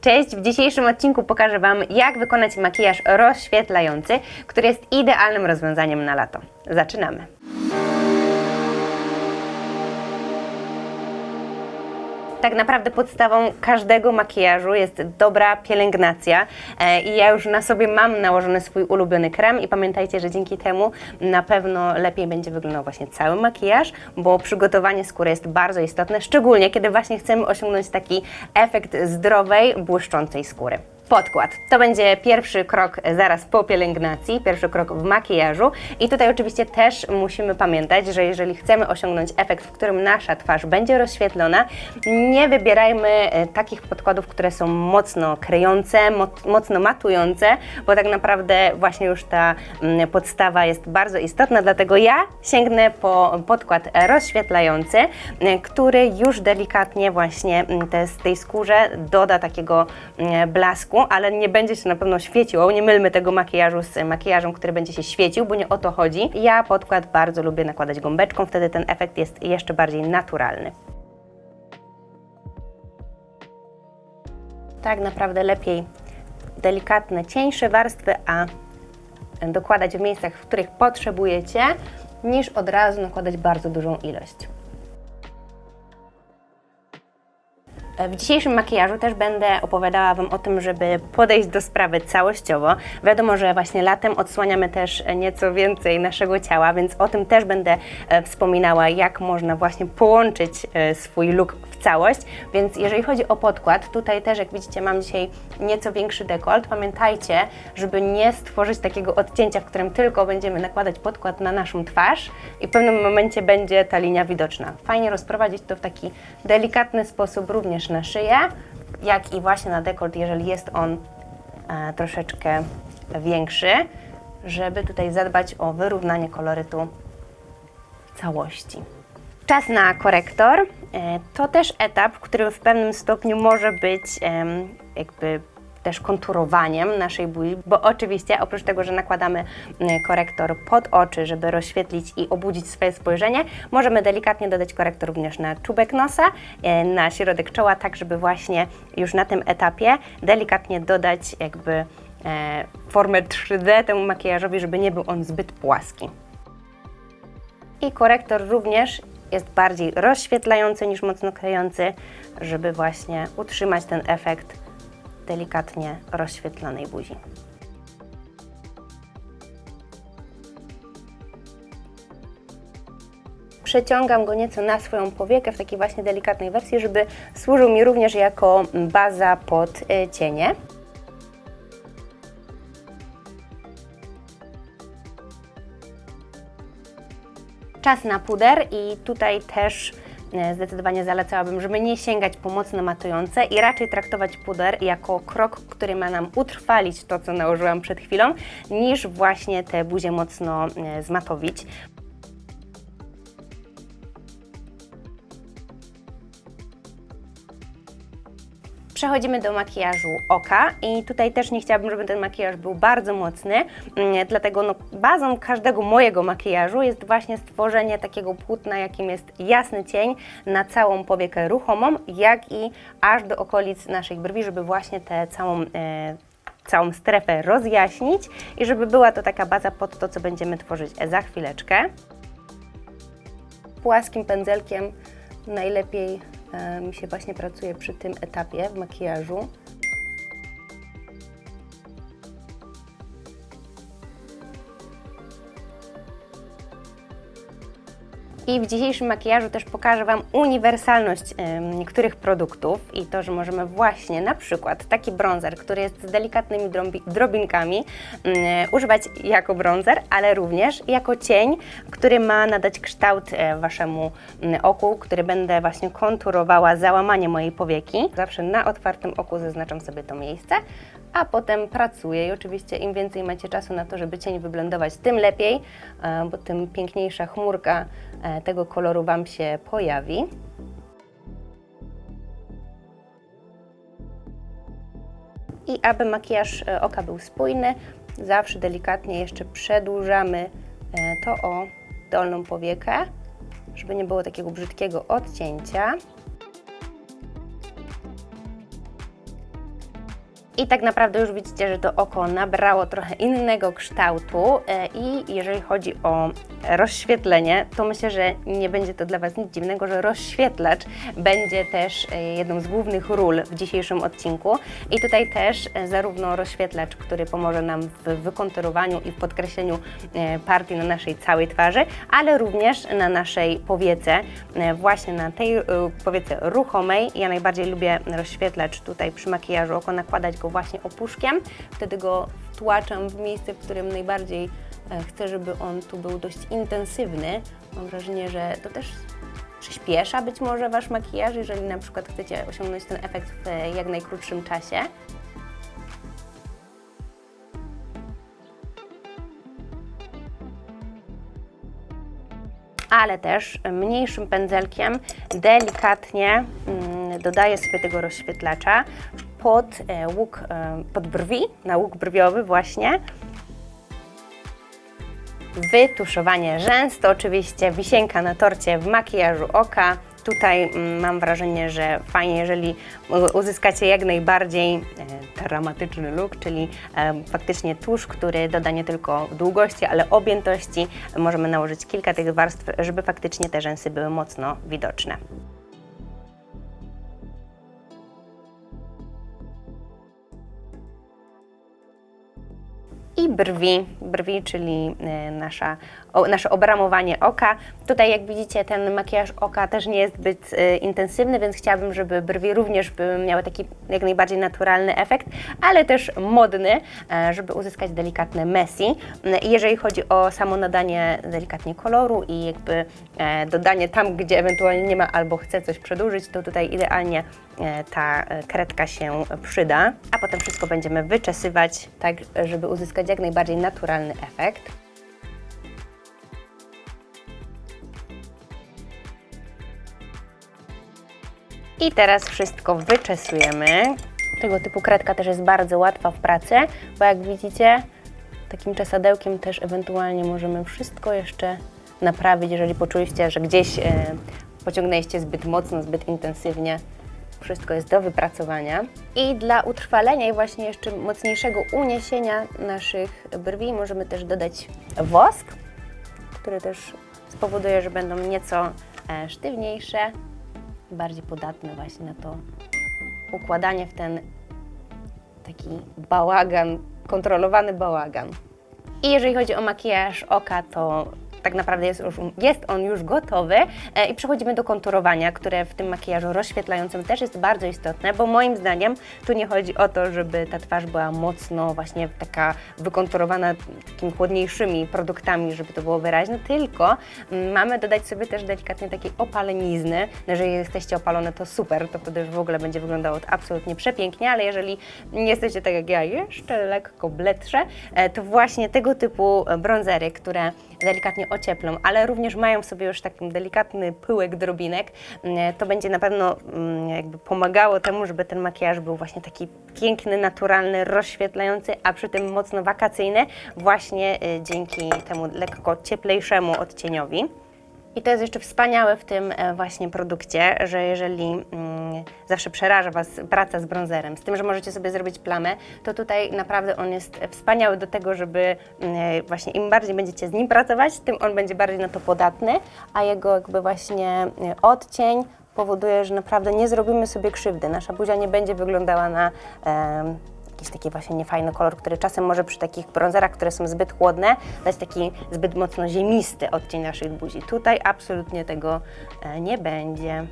Cześć! W dzisiejszym odcinku pokażę Wam, jak wykonać makijaż rozświetlający, który jest idealnym rozwiązaniem na lato. Zaczynamy! Tak naprawdę podstawą każdego makijażu jest dobra pielęgnacja e, i ja już na sobie mam nałożony swój ulubiony krem i pamiętajcie, że dzięki temu na pewno lepiej będzie wyglądał właśnie cały makijaż, bo przygotowanie skóry jest bardzo istotne, szczególnie kiedy właśnie chcemy osiągnąć taki efekt zdrowej, błyszczącej skóry. Podkład. To będzie pierwszy krok zaraz po pielęgnacji, pierwszy krok w makijażu. I tutaj oczywiście też musimy pamiętać, że jeżeli chcemy osiągnąć efekt, w którym nasza twarz będzie rozświetlona, nie wybierajmy e, takich podkładów, które są mocno kryjące, mo- mocno matujące, bo tak naprawdę właśnie już ta mm, podstawa jest bardzo istotna, dlatego ja sięgnę po podkład rozświetlający, e, który już delikatnie właśnie mm, te, tej skórze doda takiego mm, ale nie będzie się na pewno świeciło. Nie mylmy tego makijażu z makijażem, który będzie się świecił, bo nie o to chodzi. Ja podkład bardzo lubię nakładać gąbeczką, wtedy ten efekt jest jeszcze bardziej naturalny. Tak naprawdę lepiej delikatne, cieńsze warstwy, a dokładać w miejscach, w których potrzebujecie, niż od razu nakładać bardzo dużą ilość. W dzisiejszym makijażu też będę opowiadała Wam o tym, żeby podejść do sprawy całościowo. Wiadomo, że właśnie latem odsłaniamy też nieco więcej naszego ciała, więc o tym też będę e, wspominała, jak można właśnie połączyć e, swój look całość. Więc jeżeli chodzi o podkład, tutaj też jak widzicie mam dzisiaj nieco większy dekolt. Pamiętajcie, żeby nie stworzyć takiego odcięcia, w którym tylko będziemy nakładać podkład na naszą twarz i w pewnym momencie będzie ta linia widoczna. Fajnie rozprowadzić to w taki delikatny sposób również na szyję, jak i właśnie na dekolt, jeżeli jest on e, troszeczkę większy, żeby tutaj zadbać o wyrównanie kolorytu całości. Czas na korektor. E, To też etap, który w pewnym stopniu może być jakby też konturowaniem naszej buzi, bo oczywiście oprócz tego, że nakładamy korektor pod oczy, żeby rozświetlić i obudzić swoje spojrzenie, możemy delikatnie dodać korektor również na czubek nosa, e, na środek czoła, tak żeby właśnie już na tym etapie delikatnie dodać jakby e, formę 3D temu makijażowi, żeby nie był on zbyt płaski. I korektor również jest bardziej rozświetlający niż mocno klejący, żeby właśnie utrzymać ten efekt delikatnie rozświetlonej buzi. Przeciągam go nieco na swoją powiekę w takiej właśnie delikatnej wersji, żeby służył mi również jako baza pod y, cienie. Czas na puder i tutaj też e, zdecydowanie zalecałabym, żeby nie sięgać po mocno matujące i raczej traktować puder jako krok, który ma nam utrwalić to, co nałożyłam przed chwilą, niż właśnie te buzie mocno e, zmatowić. Przechodzimy do makijażu oka i tutaj też nie chciałabym, żeby ten makijaż był bardzo mocny, mm, dlatego no, bazą każdego mojego makijażu jest właśnie stworzenie takiego płótna, jakim jest jasny cień na całą powiekę ruchomą, jak i aż do okolic naszej brwi, żeby właśnie tę całą e, całą strefę rozjaśnić i żeby była to taka baza pod to, co będziemy tworzyć za chwileczkę. Płaskim pędzelkiem najlepiej e, mi się właśnie pracuje przy tym etapie w makijażu. I w dzisiejszym makijażu też pokażę Wam uniwersalność niektórych produktów i to, że możemy właśnie na przykład taki bronzer, który jest z delikatnymi drobinkami, mm, używać jako bronzer, ale również jako cień, który ma nadać kształt e, Waszemu mm, oku, który będę właśnie konturowała załamanie mojej powieki. Zawsze na otwartym oku zaznaczam sobie to miejsce, a potem pracuję i oczywiście im więcej macie czasu na to, żeby cień wyblendować, tym lepiej, e, bo tym piękniejsza chmurka e, tego koloru Wam się pojawi. I aby makijaż e, oka był spójny, zawsze delikatnie jeszcze przedłużamy to o dolną powiekę, żeby nie było takiego brzydkiego odcięcia. I tak naprawdę już widzicie, że to oko nabrało trochę innego kształtu e, i jeżeli chodzi o rozświetlenie, to myślę, że nie będzie to dla Was nic dziwnego, że rozświetlacz będzie też e, jedną z głównych ról w dzisiejszym odcinku. I tutaj też e, zarówno rozświetlacz, który pomoże nam w wykonturowaniu i w podkreśleniu e, partii na naszej całej twarzy, ale również na naszej powiece, właśnie na tej powiece ruchomej. Ja najbardziej lubię rozświetlacz tutaj przy makijażu oko nakładać go właśnie opuszkiem, wtedy go wtłaczam w miejsce, w którym najbardziej chcę, żeby on tu był dość intensywny. Mam wrażenie, że to też przyspiesza być może Wasz makijaż, jeżeli na przykład chcecie osiągnąć ten efekt w e, jak najkrótszym czasie. ale też mniejszym pędzelkiem delikatnie mm, dodaję sobie tego rozświetlacza pod e, łuk, e, pod brwi, na łuk brwiowy właśnie. Wytuszowanie rzęs to oczywiście wisienka na torcie w makijażu oka. Tutaj mm, mam wrażenie, że fajnie, jeżeli uzyskacie jak najbardziej e, dramatyczny look, czyli e, faktycznie tusz, który doda nie tylko długości, ale objętości. Możemy nałożyć kilka tych warstw, żeby faktycznie te rzęsy były mocno widoczne. Brwi, brwi, czyli e, nasza, o, nasze obramowanie oka. Tutaj jak widzicie ten makijaż oka też nie jest zbyt e, intensywny, więc chciałabym, żeby brwi również by miały taki jak najbardziej naturalny efekt, ale też modny, e, żeby uzyskać delikatne messy. Jeżeli chodzi o samo nadanie delikatnie koloru i jakby dodanie tam, gdzie ewentualnie nie ma albo chce coś przedłużyć, to tutaj idealnie ta kredka się przyda, a potem wszystko będziemy wyczesywać tak, żeby uzyskać jak najbardziej naturalny efekt. I teraz wszystko wyczesujemy. Tego typu kredka też jest bardzo łatwa w pracy, bo jak widzicie, takim czesadełkiem też ewentualnie możemy wszystko jeszcze naprawić, jeżeli poczuliście, że gdzieś e, pociągnęliście zbyt mocno, zbyt intensywnie. Wszystko jest do wypracowania. I dla utrwalenia i właśnie jeszcze mocniejszego uniesienia naszych brwi możemy też dodać wosk, który też spowoduje, że będą nieco e, sztywniejsze, bardziej podatne właśnie na to układanie w ten taki bałagan, kontrolowany bałagan. I jeżeli chodzi o makijaż oka, to tak naprawdę jest, już, jest on już gotowy e, i przechodzimy do konturowania, które w tym makijażu rozświetlającym też jest bardzo istotne, bo moim zdaniem tu nie chodzi o to, żeby ta twarz była mocno właśnie taka wykonturowana takimi chłodniejszymi produktami, żeby to było wyraźne, tylko mm, mamy dodać sobie też delikatnie takiej opalenizny. No, Jeżeli jesteście opalone, to super, to wtedy już w ogóle będzie wyglądało to absolutnie przepięknie, ale jeżeli jesteście tak jak ja, jeszcze lekko bledsze, e, to właśnie tego typu brązery, które delikatnie ocieplą, ale również mają w sobie już taki delikatny pyłek drobinek, mm, to będzie na pewno mm, jakby pomagało temu, żeby ten makijaż był właśnie taki piękny, naturalny, rozświetlający, a przy tym mocno wakacyjny, właśnie y, dzięki temu lekko cieplejszemu odcieniowi. I to jest jeszcze wspaniałe w tym e, właśnie produkcie, że jeżeli mm, zawsze przeraża Was praca z bronzerem, z tym, że możecie sobie zrobić plamę, to tutaj naprawdę on jest wspaniały do tego, żeby mm, właśnie im bardziej będziecie z nim pracować, tym on będzie bardziej na to podatny, a jego jakby właśnie e, odcień powoduje, że naprawdę nie zrobimy sobie krzywdy. Nasza buzia nie będzie wyglądała na em, jakiś taki właśnie niefajny kolor, który czasem może przy takich bronzerach, które są zbyt chłodne, dać taki zbyt mocno ziemisty odcień naszych buzi. Tutaj absolutnie tego e, nie będzie.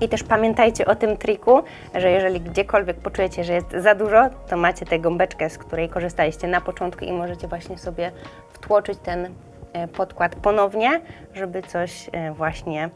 I też pamiętajcie o tym triku, że jeżeli gdziekolwiek poczujecie, że jest za dużo, to macie tę gąbeczkę, z której korzystaliście na początku i możecie właśnie sobie wtłoczyć ten e, podkład ponownie, żeby coś e, właśnie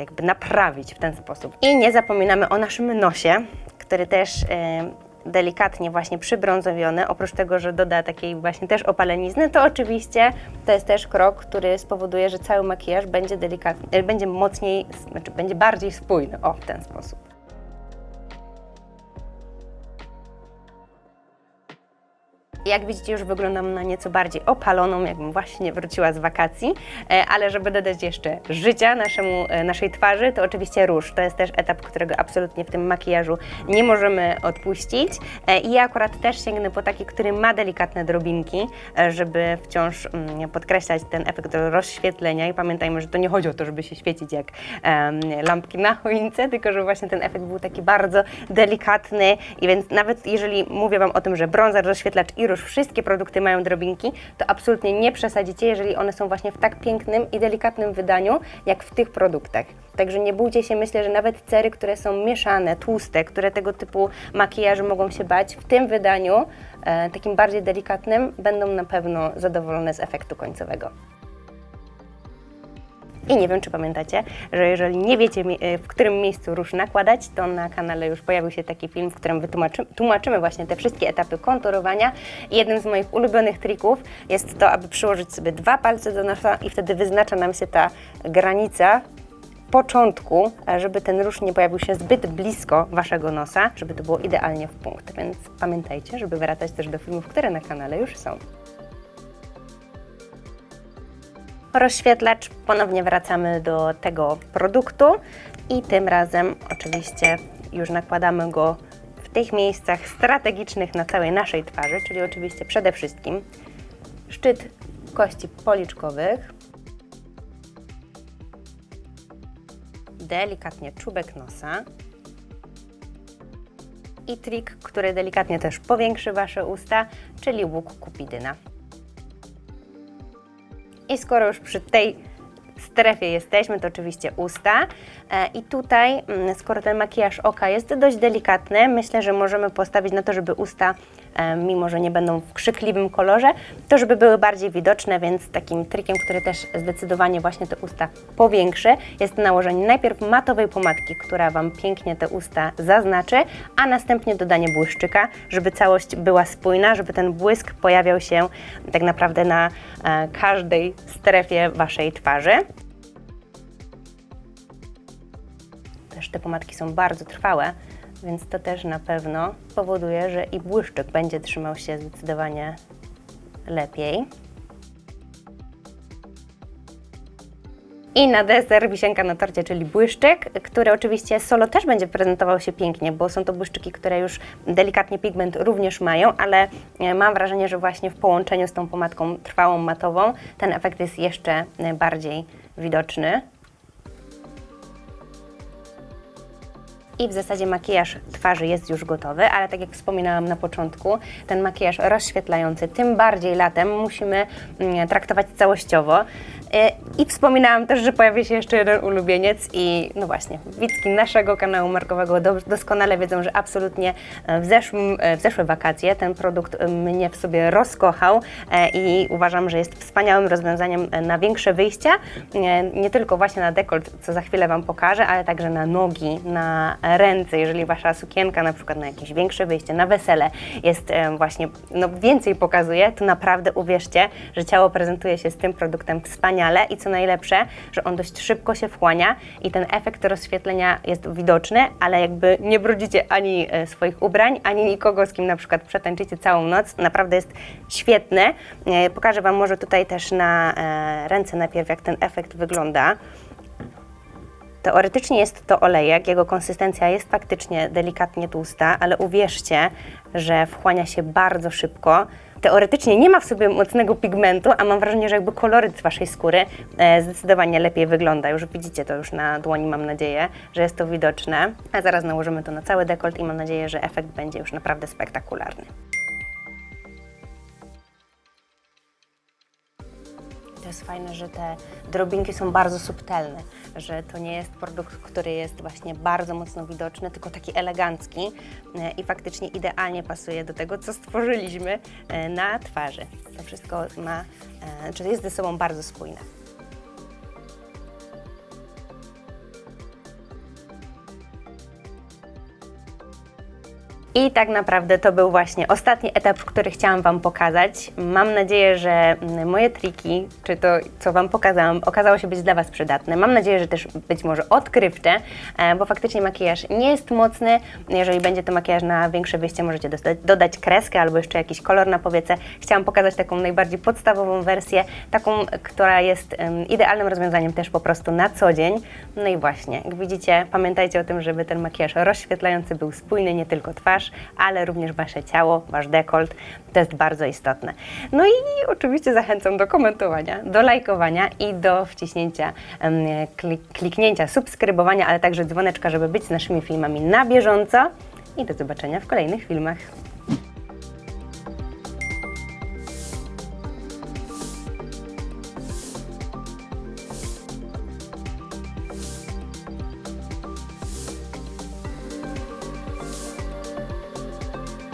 jakby naprawić w ten sposób. I nie zapominamy o naszym nosie, który też e, delikatnie właśnie przybrązowiony, oprócz tego, że doda takiej właśnie też opalenizny, to oczywiście to jest też krok, który spowoduje, że cały makijaż będzie delikatnie, e, będzie mocniej, znaczy będzie bardziej spójny, o w ten sposób. Jak widzicie, już wyglądam na nieco bardziej opaloną, jakbym właśnie wróciła z wakacji, e, ale żeby dodać jeszcze życia naszemu, e, naszej twarzy, to oczywiście róż. To jest też etap, którego absolutnie w tym makijażu nie możemy odpuścić. E, I ja akurat też sięgnę po taki, który ma delikatne drobinki, żeby wciąż mm, podkreślać ten efekt rozświetlenia. I pamiętajmy, że to nie chodzi o to, żeby się świecić jak lampki na choince, tylko żeby właśnie ten efekt był taki bardzo delikatny. I więc nawet jeżeli mówię Wam o tym, że bronzer, rozświetlacz i róż, wszystkie produkty mają drobinki, to absolutnie nie przesadzicie, jeżeli one są właśnie w tak pięknym i delikatnym wydaniu, jak w tych produktach. Także nie bójcie się, myślę, że nawet cery, które są mieszane, tłuste, które tego typu makijaże mogą się bać, w tym wydaniu, e, takim bardziej delikatnym, będą na pewno zadowolone z efektu końcowego. I nie wiem, czy pamiętacie, że jeżeli nie wiecie, e, w którym miejscu róż nakładać, to na kanale już pojawił się taki film, w którym wytłumaczy, tłumaczymy właśnie te wszystkie etapy konturowania. I jednym z moich ulubionych trików jest to, aby przyłożyć sobie dwa palce do nosa i wtedy wyznacza nam się ta granica początku, e, żeby ten róż nie pojawił się zbyt blisko Waszego nosa, żeby to było idealnie w punkt. Więc pamiętajcie, żeby wracać też do filmów, które na kanale już są. Rozświetlacz, ponownie wracamy do tego produktu i tym razem oczywiście już nakładamy go w tych miejscach strategicznych na całej naszej twarzy, czyli oczywiście przede wszystkim szczyt kości policzkowych, delikatnie czubek nosa. I trik, który delikatnie też powiększy Wasze usta, czyli łuk kupidyna. I skoro już przy tej strefie jesteśmy, to oczywiście usta. E, I tutaj, mm, skoro ten makijaż oka jest dość delikatny, myślę, że możemy postawić na to, żeby usta, e, mimo że nie będą w krzykliwym kolorze, to żeby były bardziej widoczne, więc takim trikiem, który też zdecydowanie właśnie te usta powiększy, jest nałożenie najpierw matowej pomadki, która Wam pięknie te usta zaznaczy, a następnie dodanie błyszczyka, żeby całość była spójna, żeby ten błysk pojawiał się tak naprawdę na e, każdej strefie Waszej twarzy. Też te pomadki są bardzo trwałe, więc to też na pewno powoduje, że i błyszczyk będzie trzymał się zdecydowanie lepiej. I na deser wisienka na torcie, czyli błyszczyk, który oczywiście solo też będzie prezentował się pięknie, bo są to błyszczyki, które już delikatnie pigment również mają, ale e, mam wrażenie, że właśnie w połączeniu z tą pomadką trwałą, matową, ten efekt jest jeszcze e, bardziej widoczny. I w zasadzie makijaż twarzy jest już gotowy, ale tak jak wspominałam na początku, ten makijaż rozświetlający, tym bardziej latem, musimy mm, traktować całościowo. Y, I wspominałam też, że pojawi się jeszcze jeden ulubieniec i no właśnie, widzki naszego kanału markowego do, doskonale wiedzą, że absolutnie e, w, zeszłym, e, w zeszłe wakacje ten produkt e, mnie w sobie rozkochał e, i uważam, że jest wspaniałym rozwiązaniem e, na większe wyjścia, nie, tylko właśnie na dekolt, co za chwilę Wam pokażę, ale także na nogi, na ręce, jeżeli Wasza sukienka na przykład na jakieś większe wyjście, na wesele jest e, właśnie, no więcej pokazuje, to naprawdę uwierzcie, że ciało prezentuje się z tym produktem wspaniale i co najlepsze, że on dość szybko się wchłania i ten efekt rozświetlenia jest widoczny, ale jakby nie brudzicie ani e, swoich ubrań, ani nikogo, z kim na przykład przetańczycie całą noc. Naprawdę jest świetny. E, Pokażę Wam może tutaj też na e, ręce najpierw, jak ten efekt wygląda. Teoretycznie jest to olejek, jego konsystencja jest faktycznie delikatnie tłusta, ale uwierzcie, że wchłania się bardzo szybko. Teoretycznie nie ma w sobie mocnego pigmentu, a mam wrażenie, że jakby koloryt Waszej skóry e, zdecydowanie lepiej wygląda. Już widzicie to już na dłoni, mam nadzieję, że jest to widoczne. A zaraz nałożymy to na cały dekolt i mam nadzieję, że efekt będzie już naprawdę spektakularny. Jest fajne, że te drobinki są bardzo subtelne, że to nie jest produkt, który jest właśnie bardzo mocno widoczny, tylko taki elegancki e, i faktycznie idealnie pasuje do tego, co stworzyliśmy e, na twarzy. To wszystko ma, e, czy jest ze sobą bardzo spójne. I tak naprawdę to był właśnie ostatni etap, który chciałam Wam pokazać. Mam nadzieję, że moje triki, czy to, co Wam pokazałam, okazało się być dla Was przydatne. Mam nadzieję, że też być może odkrywcze, e, bo faktycznie makijaż nie jest mocny. Jeżeli będzie to makijaż na większe wyjście, możecie dostać, dodać kreskę albo jeszcze jakiś kolor na powiece. Chciałam pokazać taką najbardziej podstawową wersję, taką, która jest idealnym rozwiązaniem też po prostu na co dzień. No i właśnie, jak widzicie, pamiętajcie o tym, żeby ten makijaż rozświetlający był spójny, nie tylko twarz, ale również Wasze ciało, Wasz dekolt. To jest bardzo istotne. No i oczywiście zachęcam do komentowania, do lajkowania i do wciśnięcia, kliknięcia, subskrybowania, ale także dzwoneczka, żeby być z naszymi filmami na bieżąco. I do zobaczenia w kolejnych filmach.